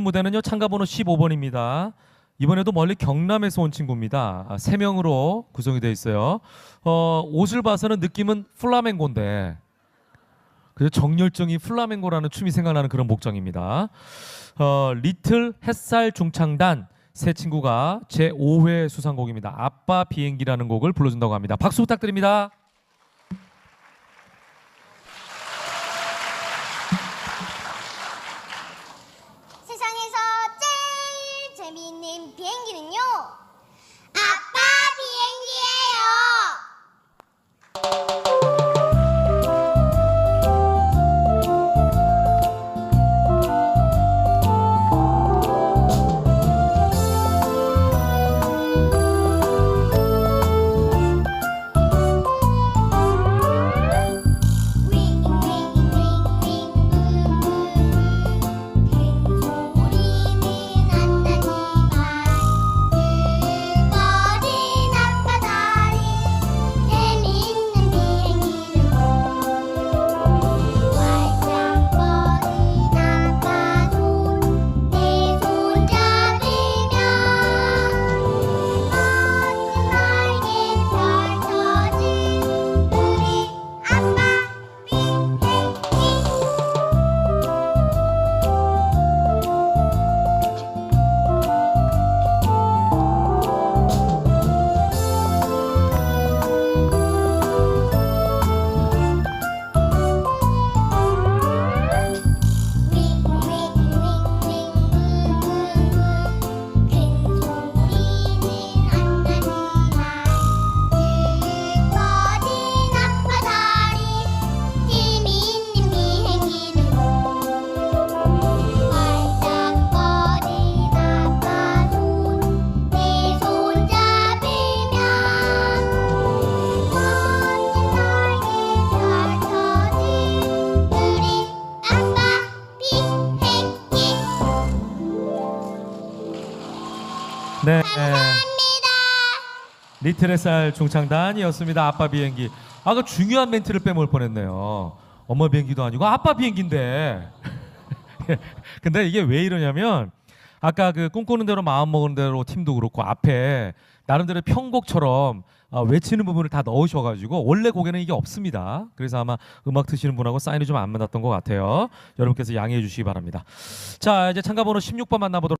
무대는요 참가 번호 15번입니다. 이번에도 멀리 경남에서 온 친구입니다. 아, 세 명으로 구성이 되어 있어요. 어, 옷을 봐서는 느낌은 플라멩고인데 그래서 정열정이 플라멩고라는 춤이 생각나는 그런 목장입니다. 어, 리틀 햇살 중창단 세 친구가 제 5회 수상곡입니다. 아빠 비행기라는 곡을 불러준다고 합니다. 박수 부탁드립니다. 네. 감사합니다. 리틀 햇살 중창단이었습니다. 아빠 비행기. 아까 중요한 멘트를 빼먹을 뻔했네요. 엄마 비행기도 아니고 아빠 비행기인데. 근데 이게 왜 이러냐면 아까 그 꿈꾸는 대로 마음 먹은 대로 팀도 그렇고 앞에 나름대로 편곡처럼 아, 외치는 부분을 다 넣으셔가지고 원래 곡에는 이게 없습니다. 그래서 아마 음악 트시는 분하고 사인이 좀 안 맞았던 것 같아요. 여러분께서 양해해 주시기 바랍니다. 자 이제 참가번호 16번 만나보도록.